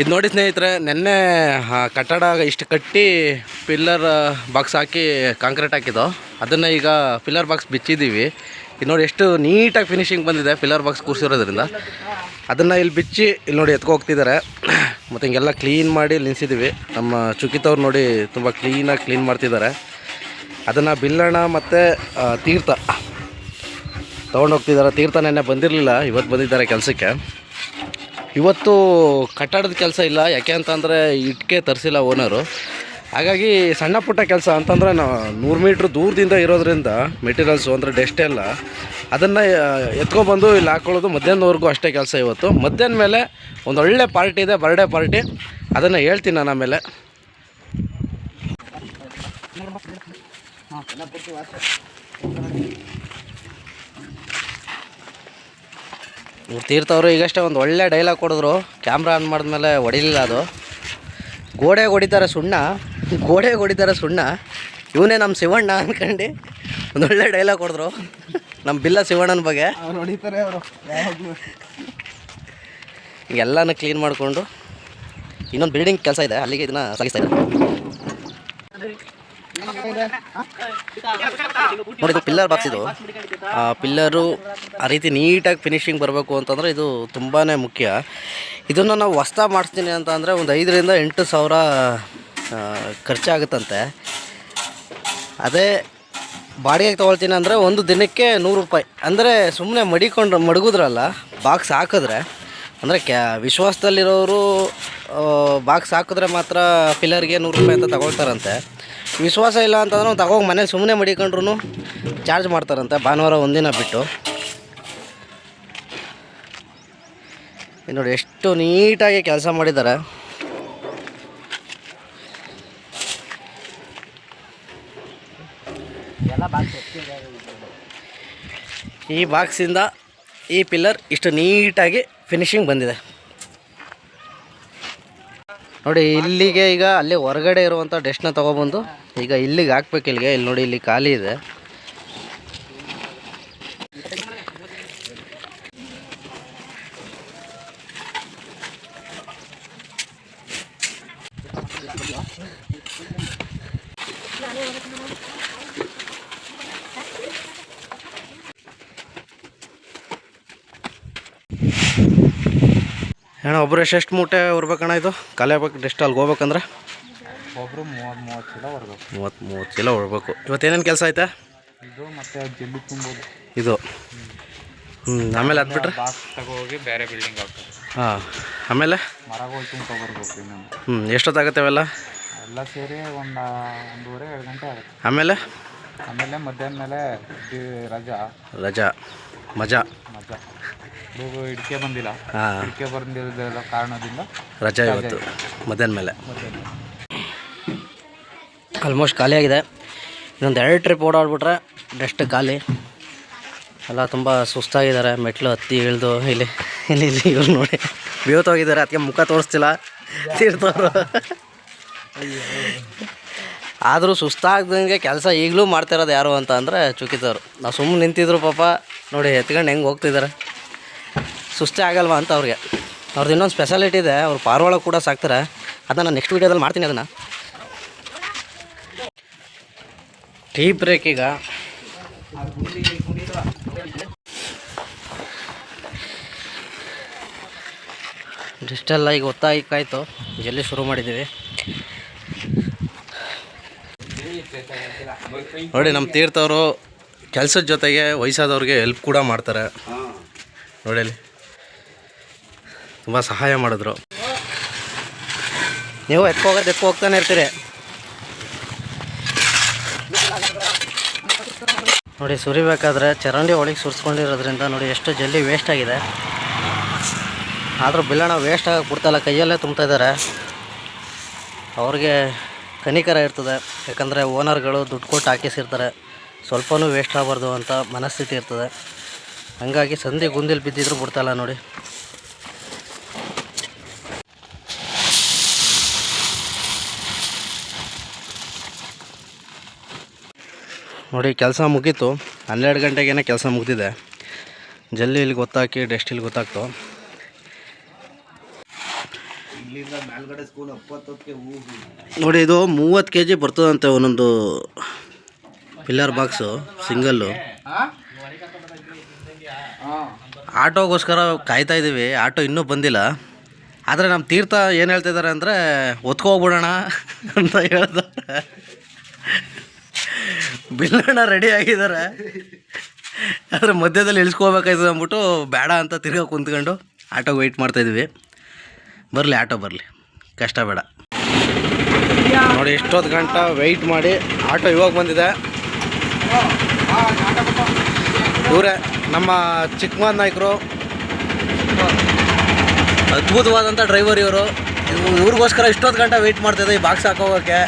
ಇದು ನೋಡಿ ಸ್ನೇಹಿತರೆ, ನೆನ್ನೆ ಕಟ್ಟಡ ಇಷ್ಟು ಕಟ್ಟಿ ಪಿಲ್ಲರ್ ಬಾಕ್ಸ್ ಹಾಕಿ ಕಾಂಕ್ರೀಟ್ ಹಾಕಿದ್ದು. ಅದನ್ನು ಈಗ ಪಿಲ್ಲರ್ ಬಾಕ್ಸ್ ಬಿಚ್ಚಿದ್ದೀವಿ. ಇದು ನೋಡಿ ಎಷ್ಟು ನೀಟಾಗಿ ಫಿನಿಶಿಂಗ್ ಬಂದಿದೆ ಪಿಲ್ಲರ್ ಬಾಕ್ಸ್ ಕೂರಿಸಿರೋದ್ರಿಂದ. ಅದನ್ನು ಇಲ್ಲಿ ಬಿಚ್ಚಿ ಇಲ್ಲಿ ನೋಡಿ ಎತ್ಕೊ ಹೋಗ್ತಿದ್ದಾರೆ. ಮತ್ತು ಹಿಂಗೆಲ್ಲ ಕ್ಲೀನ್ ಮಾಡಿ ನಿಲ್ಸಿದ್ದೀವಿ ನಮ್ಮ ಚುಕಿತವ್ರು ನೋಡಿ ತುಂಬ ಕ್ಲೀನಾಗಿ ಕ್ಲೀನ್ ಮಾಡ್ತಿದ್ದಾರೆ. ಅದನ್ನು ಬಿಲ್ಲಣ ಮತ್ತು ತೀರ್ಥ. ತೊಗೊಂಡೋಗ್ತಿದ್ದಾರೆ ತೀರ್ಥ ನೆನ್ನೆ ಬಂದಿರಲಿಲ್ಲ ಇವತ್ತು ಬಂದಿದ್ದಾರೆ ಕೆಲಸಕ್ಕೆ. ಇವತ್ತು ಕಟ್ಟಡದ ಕೆಲಸ ಇಲ್ಲ. ಯಾಕೆ ಅಂತಂದರೆ ಇಟ್ಟಿಗೆ ತರಿಸಿಲ್ಲ ಓನರು ಹಾಗಾಗಿ ಸಣ್ಣ ಪುಟ್ಟ ಕೆಲಸ ಅಂತಂದರೆ ನಾ ನೂರು ಮೀಟ್ರ್ ದೂರದಿಂದ ಇರೋದ್ರಿಂದ ಮೆಟೀರಿಯಲ್ಸು ಅಂದರೆ ಡೆಸ್ಟ್ ಎಲ್ಲ ಅದನ್ನು ಎತ್ಕೊಬಂದು ಇಲ್ಲಿ ಹಾಕ್ಕೊಳ್ಳೋದು ಮಧ್ಯಾಹ್ನದವರೆಗೂ ಅಷ್ಟೇ ಕೆಲಸ ಇವತ್ತು. ಮಧ್ಯಾಹ್ನ ಮೇಲೆ ಒಂದು ಒಳ್ಳೆ ಪಾರ್ಟಿ ಇದೆ ಬರ್ಡೇ ಪಾರ್ಟಿ ಅದನ್ನು ಹೇಳ್ತೀನಿ ನಾನು ಆಮೇಲೆ. ಇವ್ರು ತೀರ್ಥವ್ರು ಈಗಷ್ಟೇ ಒಂದು ಒಳ್ಳೆ ಡೈಲಾಗ್ ಕೊಡಿದ್ರು. ಕ್ಯಾಮ್ರಾ ಆನ್ ಮಾಡಿದ್ಮೇಲೆ ಹೊಡಿಲಿಲ್ಲ ಅದು. ಗೋಡೆಗೆ ಹೊಡಿತಾರೆ ಸುಣ್ಣ. ಗೋಡೆ ಹೊಡಿತಾರೆ ಸುಣ್ಣ. ಇವನೇ ನಮ್ಮ ಶಿವಣ್ಣ ಅನ್ಕಂಡು ಒಂದು ಒಳ್ಳೆ ಡೈಲಾಗ್ ಕೊಡಿದ್ರು. ನಮ್ಮ ಬಿಲ್ಲ ಶಿವಣ್ಣನ ಬಗ್ಗೆ. ಹೊಡಿತಾರೆ ಅವರು. ಎಲ್ಲನೂ ಕ್ಲೀನ್ ಮಾಡಿಕೊಂಡು ಇನ್ನೊಂದು ಬಿಲ್ಡಿಂಗ್ ಕೆಲಸ ಇದೆ. ಅಲ್ಲಿಗೆ ಇದನ್ನ ಸಾಗಿಸ್ತಾ ಇದ್ದಾರೆ. ನೋಡಿ, ಇದು ಪಿಲ್ಲರ್ ಬಾಕ್ಸ್ ಇದು. ಪಿಲ್ಲರು ಆ ರೀತಿ ನೀಟಾಗಿ ಫಿನಿಶಿಂಗ್ ಬರಬೇಕು ಅಂತಂದರೆ ಇದು ತುಂಬಾ ಮುಖ್ಯ. ಇದನ್ನು ನಾವು ಹೊಸ್ತ ಮಾಡಿಸ್ತೀನಿ ಅಂತ ಅಂದರೆ ಒಂದು ಐದರಿಂದ ಎಂಟು ಸಾವಿರ ಖರ್ಚಾಗುತ್ತಂತೆ. ಅದೇ ಬಾಡಿಗೆಗೆ ತೊಗೊಳ್ತೀನಿ ಅಂದರೆ ಒಂದು ದಿನಕ್ಕೆ ನೂರು ರೂಪಾಯಿ. ಅಂದರೆ ಸುಮ್ಮನೆ ಮಡಿಕೊಂಡು ಮಡಗಿದ್ರಲ್ಲ ಬಾಕ್ಸ್ ಹಾಕಿದ್ರೆ, ಅಂದರೆ ಕ್ಯಾ, ವಿಶ್ವಾಸದಲ್ಲಿರೋರು ಬಾಕ್ಸ್ ಹಾಕಿದ್ರೆ ಮಾತ್ರ ಪಿಲ್ಲರ್ಗೆ ನೂರು ರೂಪಾಯಿ ಅಂತ ತಗೊಳ್ತಾರಂತೆ. ವಿಶ್ವಾಸ ಇಲ್ಲ ಅಂತಂದ್ರೆ ಅವ್ನು ತಗೋಗಿ ಮನೇಲಿ ಸುಮ್ಮನೆ ಮಡಿಕೊಂಡ್ರು ಚಾರ್ಜ್ ಮಾಡ್ತಾರಂತೆ ಭಾನುವಾರ ಒಂದಿನ ಬಿಟ್ಟು. ನೋಡಿ ಎಷ್ಟು ನೀಟಾಗಿ ಕೆಲಸ ಮಾಡಿದ್ದಾರೆ. ಈ ಬಾಕ್ಸಿಂದ ಈ ಪಿಲ್ಲರ್ ಇಷ್ಟು ನೀಟಾಗಿ ಫಿನಿಶಿಂಗ್ ಬಂದಿದೆ. ನೋಡಿ, ಇಲ್ಲಿಗೆ ಈಗ ಅಲ್ಲಿ ಹೊರಗಡೆ ಇರುವಂಥ ಡೆಸ್ಟ್ನ ತೊಗೊಬಂದು ಈಗ ಇಲ್ಲಿಗೆ ಹಾಕ್ಬೇಕು ಇಲ್ಲಿಗೆ. ಇಲ್ಲಿ ನೋಡಿ, ಇಲ್ಲಿ ಖಾಲಿ ಇದೆ. ಅಣ್ಣ ಒಬ್ಬರು ಎಷ್ಟೆಷ್ಟು ಮೂಟೆ ಹೊರ್ಬೇಕಣ್ಣ ಇದು? ಕಲೆ ಆಗ್ಬೇಕು ಡೆಸ್ಟ್ ಅಲ್ಲಿಗೆ ಹೋಗ್ಬೇಕಂದ್ರೆ? ಒಬ್ಬರು ಮೂವತ್ತು ಮೂವತ್ತು ಚೀಲ ಬರ್ಬೇಕು ಮೂವತ್ತು ಮೂವತ್ತು ಚೀಲ ಹೊರಬೇಕು ಇವತ್ತೇನೇನು ಕೆಲಸ ಐತೆ? ಇದು ಮತ್ತೆ ಜಲ್ಲಿ ತುಂಬೋದು. ಇದು. ಹ್ಞೂ ಆಮೇಲೆ ಅದು ಬಿಟ್ರೆ? ಬಾಕ್ಸ್ ತಗೋಗಿ ಬೇರೆ ಬಿಲ್ಡಿಂಗ್ ಆಗ್ತದೆ ಹಾಂ ಆಮೇಲೆ? ಮರಗಳು ತುಂಬ್ಕೊಬರ್ಬೇಕು ಇನ್ನೊಂದು. ಹ್ಞೂ ಎಷ್ಟೊತ್ತಾಗುತ್ತೆ ಅವೆಲ್ಲ? ಎಲ್ಲ ಸೇರಿ ಒಂದು ಒಂದೂವರೆ ಎರಡು ಗಂಟೆ ಆಗುತ್ತೆ. ಆಮೇಲೆ? ಆಮೇಲೆ ಮಧ್ಯಾಹ್ನ ಮೇಲೆ ದಿ- ರಜಾ. ರಜಾ. ಮಜಾ. ಮಜಾ. ಇಡಕೆ ಬಂದಿಲ್ಲ. ಹಾಂ. ಇಡ್ಕೆ ಬಂದಿರೋದೆಲ್ಲ ಕಾರಣದಿಂದ ರಜಾ ಇವತ್ತು. ಮಧ್ಯಾಹ್ನ ಮೇಲೆ. ಆಲ್ಮೋಸ್ಟ್ ಖಾಲಿಯಾಗಿದೆ ಇನ್ನೊಂದು ಎರಡು ಟ್ರಿಪ್ ಓಡಾಡ್ಬಿಟ್ರೆ ಡಸ್ಟ್ ಖಾಲಿ. ಎಲ್ಲ ತುಂಬ ಸುಸ್ತಾಗಿದ್ದಾರೆ. ಮೆಟ್ಲು ಹತ್ತಿ ಇಳಿದು ಇಲ್ಲಿ ಇಲ್ಲಿ ಇಲ್ಲಿ ಇವ್ರು ನೋಡಿ. ಬೇವತ್ತೋಗಿದ್ದಾರೆ. ಅದಕ್ಕೆ ಮುಖ ತೋರಿಸ್ತಿಲ್ಲ. ತೀರ್ಥವ್ರು. ಆದರೂ ಸುಸ್ತಾಗ್ದಂಗೆ ಕೆಲಸ ಈಗಲೂ ಮಾಡ್ತಿರೋದು ಯಾರು ಅಂತ ಅಂದರೆ ಚುಕಿತವ್ರು. ನಾವು ಸುಮ್ಮನೆ ನಿಂತಿದ್ರು ಪಾಪ. ನೋಡಿ, ಎತ್ಕೊಂಡು ಹೆಂಗೆ ಹೋಗ್ತಿದ್ದಾರೆ ಸುಸ್ತೇ ಆಗಲ್ವಾ ಅಂತ ಅವ್ರಿಗೆ. ಅವ್ರದ್ದು ಇನ್ನೊಂದು ಸ್ಪೆಷಾಲಿಟಿ ಇದೆ, ಅವ್ರು ಪಾರ್ವಾಳ ಕೂಡ ಸಾಕ್ತಾರೆ. ಅದನ್ನು ನಾನು ನೆಕ್ಸ್ಟ್ ವೀಡಿಯೋದಲ್ಲಿ ಮಾಡ್ತೀನಿ ಅದನ್ನು. ಟೀ ಬ್ರೇಕ್ ಈಗ. ಇಷ್ಟೆಲ್ಲ ಈಗ ಒತ್ತಾಯಿಕಾಯ್ತು ಜಲ್ಲಿ ಶುರು ಮಾಡಿದ್ದೀವಿ. ನೋಡಿ ನಮ್ಮ ತೀರ್ಥವರು ಕೆಲಸದ ಜೊತೆಗೆ ವಯಸ್ಸಾದವ್ರಿಗೆ ಹೆಲ್ಪ್ ಕೂಡ ಮಾಡ್ತಾರೆ. ನೋಡಿ ಅಲ್ಲಿ ತುಂಬ ಸಹಾಯ ಮಾಡಿದ್ರು. ನೀವು ಎತ್ಕೋಗೋದು ಎತ್ಕೋ ಹೋಗ್ತಾನೆ ಇರ್ತೀರಿ. ನೋಡಿ ಸುರಿಬೇಕಾದ್ರೆ ಚರಂಡಿ ಒಳಗೆ ಸುರಿಸ್ಕೊಂಡಿರೋದ್ರಿಂದ ನೋಡಿ ಎಷ್ಟು ಜಲ್ದಿ ವೇಸ್ಟ್ ಆಗಿದೆ. ಆದರೂ ಬಿಲ್ಲಣ ವೇಸ್ಟ್ ಆಗಕ್ಕೆ ಬಿಡ್ತಾಯಿಲ್ಲ ಕೈಯಲ್ಲೇ ತುಂಬ್ತಾ ಇದ್ದಾರೆ ಅವ್ರಿಗೆ ಕನಿಕರ ಇರ್ತದೆ. ಯಾಕಂದರೆ ಓನರ್ಗಳು ದುಡ್ಡು ಕೊಟ್ಟು ಹಾಕಿಸಿರ್ತಾರೆ. ಸ್ವಲ್ಪನೂ ವೇಸ್ಟ್ ಆಗಬಾರ್ದು ಅಂತ ಮನಸ್ಥಿತಿ ಇರ್ತದೆ. ಹಂಗಾಗಿ ಸಂಧಿ ಗುಂದಿಲ್ ಬಿದ್ದಿದ್ರು ಬಿಡ್ತಲ್ಲ ನೋಡಿ. ನೋಡಿ ಕೆಲಸ ಮುಗೀತು. ಹನ್ನೆರಡು ಗಂಟೆಗೇನೆ ಕೆಲಸ ಮುಗ್ದಿದೆ. ಜಲ್ಲಿ ಇಲ್ಲಿ ಗೊತ್ತಾಕಿ ಡೆಸ್ಟ್ ಇಲ್ಲಿ ಗೊತ್ತಾಗ್ತು. ನೋಡಿ ಇದು ಮೂವತ್ತು ಕೆ ಜಿ ಬರ್ತದಂತೆ ಒಂದೊಂದು ಪಿಲ್ಲರ್ ಬಾಕ್ಸು ಸಿಂಗಲ್ಲು ಆಟೋಗೋಸ್ಕರ ಕಾಯ್ತಾ ಇದ್ದೀವಿ ಆಟೋ ಇನ್ನೂ ಬಂದಿಲ್ಲ. ಆದರೆ ನಮ್ಮ ತೀರ್ಥ ಏನು ಹೇಳ್ತಿದ್ದಾರೆ ಅಂದರೆ ಒತ್ಕೋಗ್ಬಿಡೋಣ ಅಂತ ಹೇಳ್ದ ಬಿಲ್ಲಣ್ಣ ರೆಡಿ ಆಗಿದ್ದಾರೆ. ಆದರೆ ಮಧ್ಯದಲ್ಲಿ ಇಳಿಸ್ಕೋಬೇಕಾಯ್ತದೆ ಅಂದ್ಬಿಟ್ಟು ಬೇಡ ಅಂತ ತಿರ್ಗಾ ಕುಂತ್ಕೊಂಡು ಆಟೋಗೆ ವೆಯ್ಟ್ ಮಾಡ್ತಾಯಿದ್ವಿ ಬರಲಿ ಆಟೋ ಬರಲಿ. ಕಷ್ಟ ಬೇಡ. ನೋಡಿ ಎಷ್ಟೊತ್ತು ಗಂಟ ವೆಯ್ಟ್ ಮಾಡಿ ಆಟೋ ಇವಾಗ ಬಂದಿದೆ. ಇವರೇ ನಮ್ಮ ಚಿಕ್ಕಮನ್ ನಾಯ್ಕರು. ಅದ್ಭುತವಾದಂಥ ಡ್ರೈವರ್ ಇವರು. ಇವ್ರಿಗೋಸ್ಕರ ಇಷ್ಟೊತ್ತು ಗಂಟೆ ವೆಯ್ಟ್ ಮಾಡ್ತಿದ್ದೆ ಈ ಬಾಕ್ಸ್ ಹಾಕೋಗೋಕ್ಕೆ.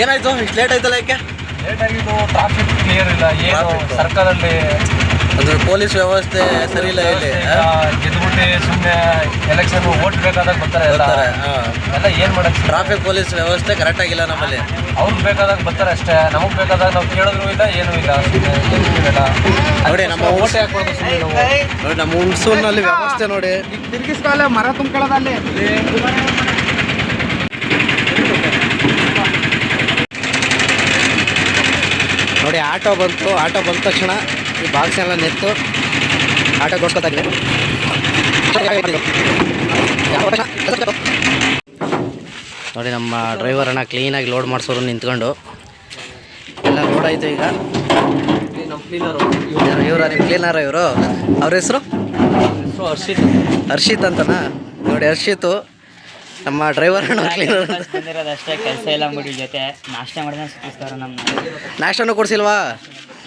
ಏನಾಯ್ತು ಇಷ್ಟು ಲೇಟ್ ಆಯ್ತಲ್ಲ ಯಾಕೆ ಲೇಟ್ ಆಗಿದ್ದು ಟ್ರಾಫಿಕ್ ಕ್ಲಿಯರ್ ಇಲ್ಲ. ಏನು ಸರ್ಕಾರದಲ್ಲಿ ಅಂದರೆ ಪೊಲೀಸ್ ವ್ಯವಸ್ಥೆ ಸರಿ ಇಲ್ಲ ಇಲ್ಲಿ? ಗೆದ್ಬಿಟ್ಟು ಸುಮ್ಮನೆ ಎಲೆಕ್ಷನ್ ಓಟ್ ಬೇಕಾದಾಗ ಬರ್ತಾರೆ ಎಲ್ಲ. ಎಲ್ಲ ಏನು ಮಾಡಕ್ ಟ್ರಾಫಿಕ್ ಪೊಲೀಸ್ ವ್ಯವಸ್ಥೆ ಕರೆಕ್ಟ್ ಆಗಿಲ್ಲ ನಮ್ಮಲ್ಲಿ. ಅವ್ರಿಗೆ ಬೇಕಾದಾಗ ಬರ್ತಾರೆ ಅಷ್ಟೇ ನಮಗೆ ಬೇಕಾದಾಗ ನಾವು ಕೇಳಿದ್ರು ಇಲ್ಲ ಏನೂ ಇಲ್ಲ ಸುಮ್ಮನೆ ನೋಡಿ ನಮ್ಮ ಓಟೆ ಸುಮ್ಮನೆ ನಾವು. ನೋಡಿ ನಮ್ಮ ಹುಣಸೂರಿನಲ್ಲಿ ವ್ಯವಸ್ಥೆ ನೋಡಿ. ತಿರ್ಗಿಸ್ಕಾಲ ಮರ ತುಂಬ್ಕೊಳ್ಳೋದಲ್ಲಿ? ನೋಡಿ ಆಟೋ ಬಂತು ಆಟೋ ಬಂದ ತಕ್ಷಣ ಈ ಬಾಕ್ಸ್ ಎಲ್ಲ ನೆತ್ತು ಆಟ ಕೊಡ್ಕೊತಾ ಇದ್ವಿ ನೋಡಿ ನಮ್ಮ ಡ್ರೈವರ್ ಅಣ್ಣ ಕ್ಲೀನಾಗಿ ಲೋಡ್ ಮಾಡಿಸೋರು ನಿಂತ್ಕೊಂಡು. ಎಲ್ಲ ಲೋಡ್ ಆಯಿತು ಈಗ. ಇವರ ನಿಮ್ಮ ಕ್ಲೀನರ ಇವರು. ಅವ್ರ ಹೆಸರು? ಹರ್ಷಿತ್ ಹರ್ಷಿತ್ ಅಂತನಾ? ನೋಡಿ ಹರ್ಷಿತ್. ನಮ್ಮ ಡ್ರೈವರ್ ಅಷ್ಟೇ ಕೆಲಸ ಇಲ್ಲ ಜೊತೆ. ನಾಷ್ಟ ಮಾಡಿದ್ರೆ ನಾಷ್ಟನೂ ಕೊಡ್ಸಿಲ್ವಾ?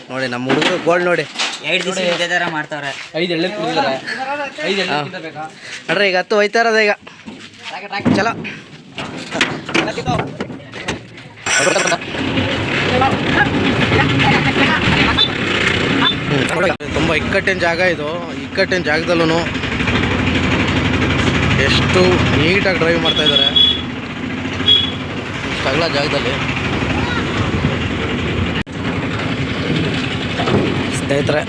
ನೋಡಿ ನಮ್ಮ ಹುಡುಗರು ಗೋಲ್ಡ್ ನೋಡಿ. ಎರಡು ದಿವಸ ಇದೇ ಥರ ಮಾಡ್ತಾವ್ರೆ. ಐದು ಎಳ್ಳೆ ಕುಡಿತಾರೆ. ಐದು ಎಳ್ಳೆ ಹಾಂ. ಬೇಕಾ ನೋಡ್ರಿ ಈಗ ಹತ್ತು ಹೋಯ್ತಾ ಇರೋದು ಈಗ. ಚಲೋ. ತುಂಬ ಇಕ್ಕಟ್ಟಿನ ಜಾಗ ಇದು. ಇಕ್ಕಟ್ಟಿನ ಜಾಗದಲ್ಲೂ ಎಷ್ಟು ನೀಟಾಗಿ ಡ್ರೈವ್ ಮಾಡ್ತಾ ಇದ್ದಾರೆ ಸಗಳ ಜಾಗದಲ್ಲಿ. ಸ್ನೇಹಿತರೆ,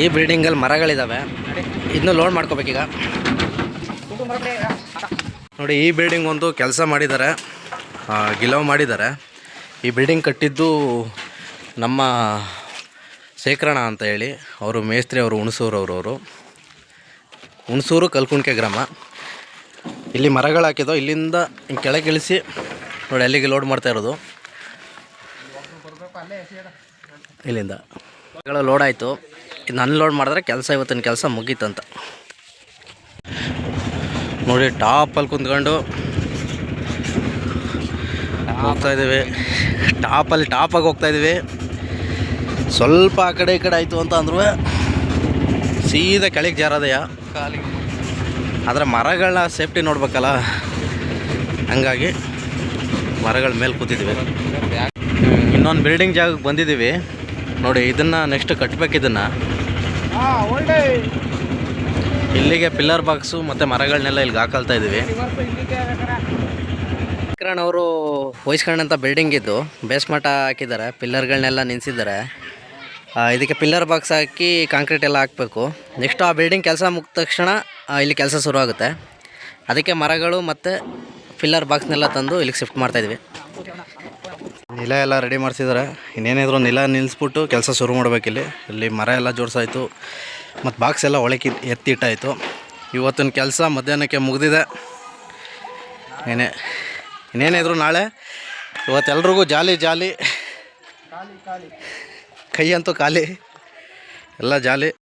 ಈ ಬಿಲ್ಡಿಂಗಲ್ಲಿ ಮರಗಳಿದ್ದಾವೆ ಇದನ್ನು ಲೋಡ್ ಮಾಡ್ಕೋಬೇಕೀಗ. ನೋಡಿ, ಈ ಬಿಲ್ಡಿಂಗ್ ಒಂದು ಕೆಲಸ ಮಾಡಿದ್ದಾರೆ. ಗಿಲೋ ಗಿಲವ್ ಮಾಡಿದ್ದಾರೆ. ಈ ಬಿಲ್ಡಿಂಗ್ ಕಟ್ಟಿದ್ದು ನಮ್ಮ ಶೇಖರಣ ಅಂತ ಹೇಳಿ. ಅವರು ಮೇಸ್ತ್ರಿ, ಅವರು ಹುಣಸೂರು ಅವರು ಹುಣಸೂರು ಕಲ್ಕುಣಿಕೆ ಗ್ರಾಮ. ಇಲ್ಲಿ ಮರಗಳು ಹಾಕಿದೋ ಇಲ್ಲಿಂದ ಕೆಳಗಿಳಿಸಿ ನೋಡಿ, ಅಲ್ಲಿಗೆ ಲೋಡ್ ಮಾಡ್ತಾ ಇರೋದು. ಇಲ್ಲಿಂದ. ಲೋಡ್ ಆಯಿತು. ಇನ್ನು ಅನ್ಲೋಡ್ ಮಾಡಿದ್ರೆ ಕೆಲಸ ಇವತ್ತಿನ ಕೆಲಸ ಮುಗೀತಂತ. ನೋಡಿ ಟಾಪಲ್ಲಿ ಕುಂತ್ಕೊಂಡು ಹೋಗ್ತಾ ಇದ್ದೀವಿ. ಟಾಪಲ್ಲಿ ಟಾಪಾಗಿ ಹೋಗ್ತಾ ಇದ್ದೀವಿ. ಸ್ವಲ್ಪ ಆ ಕಡೆ ಈ ಕಡೆ ಆಯಿತು ಅಂತ ಅಂದ್ರೂ ಸೀದಾ ಕೆಳಗೆ ಜಾರದೆಯ? ಆದರೆ ಮರಗಳನ್ನ ಸೇಫ್ಟಿ ನೋಡ್ಬೇಕಲ್ಲ. ಹಂಗಾಗಿ ಮರಗಳ ಮೇಲೆ ಕೂತಿದ್ದೀವಿ. ಇನ್ನೊಂದು ಬಿಲ್ಡಿಂಗ್ ಜಾಗಕ್ಕೆ ಬಂದಿದ್ದೀವಿ. ನೋಡಿ ಇದನ್ನ ನೆಕ್ಸ್ಟ್ ಕಟ್ಬೇಕು ಇದನ್ನ. ಇಲ್ಲಿಗೆ ಪಿಲ್ಲರ್ ಬಾಕ್ಸು ಮತ್ತು ಮರಗಳನ್ನೆಲ್ಲ ಇಲ್ಲಿಗೆ ಹಾಕಲ್ತಾ ಇದ್ದೀವಿ. ಕಿರಣ್ ಅವರು ವಹಿಸ್ಕೊಂಡಂಥ ಬಿಲ್ಡಿಂಗ್ ಇದ್ದು ಬೇಸ್ಮಠ ಹಾಕಿದ್ದಾರೆ ಪಿಲ್ಲರ್ಗಳನ್ನೆಲ್ಲ ನಿಲ್ಲಿಸಿದ್ದಾರೆ ಇದಕ್ಕೆ ಪಿಲ್ಲರ್ ಬಾಕ್ಸ್ ಹಾಕಿ ಕಾಂಕ್ರೀಟ್ ಎಲ್ಲ ಹಾಕಬೇಕು. ನೆಕ್ಸ್ಟ್ ಆ ಬಿಲ್ಡಿಂಗ್ ಕೆಲಸ ಮುಗಿದ ತಕ್ಷಣ ಇಲ್ಲಿ ಕೆಲಸ ಶುರು ಆಗುತ್ತೆ. ಅದಕ್ಕೆ ಮರಗಳು ಮತ್ತು ಪಿಲ್ಲರ್ ಬಾಕ್ಸ್ನೆಲ್ಲ ತಂದು ಇಲ್ಲಿಗೆ ಶಿಫ್ಟ್ ಮಾಡ್ತಾಯಿದ್ವಿ ನಿಲ ಎಲ್ಲ ರೆಡಿ ಮಾಡಿಸಿದ್ದಾರೆ ಇನ್ನೇನಿದ್ರು ನಿಲ ನಿಲ್ಲಿಸ್ಬಿಟ್ಟು ಕೆಲಸ ಶುರು ಮಾಡಬೇಕಿಲ್ಲಿ. ಇಲ್ಲಿ ಮರ ಎಲ್ಲ ಜೋಡಿಸಾಯಿತು. ಮತ್ತು ಬಾಕ್ಸ್ ಎಲ್ಲ ಒಳಕ್ಕೆ ಎತ್ತಿಟ್ಟಾಯಿತು. ಇವತ್ತಿನ ಕೆಲಸ ಮಧ್ಯಾಹ್ನಕ್ಕೆ ಮುಗಿದಿದೆ. ಏನೇ ಇನ್ನೇನಿದ್ರು ನಾಳೆ. ಇವತ್ತೆಲ್ರಿಗೂ ಜಾಲಿ ಜಾಲಿ. ಕೈ ಅಂತೂ ಖಾಲಿ. ಎಲ್ಲ ಜಾಲಿ.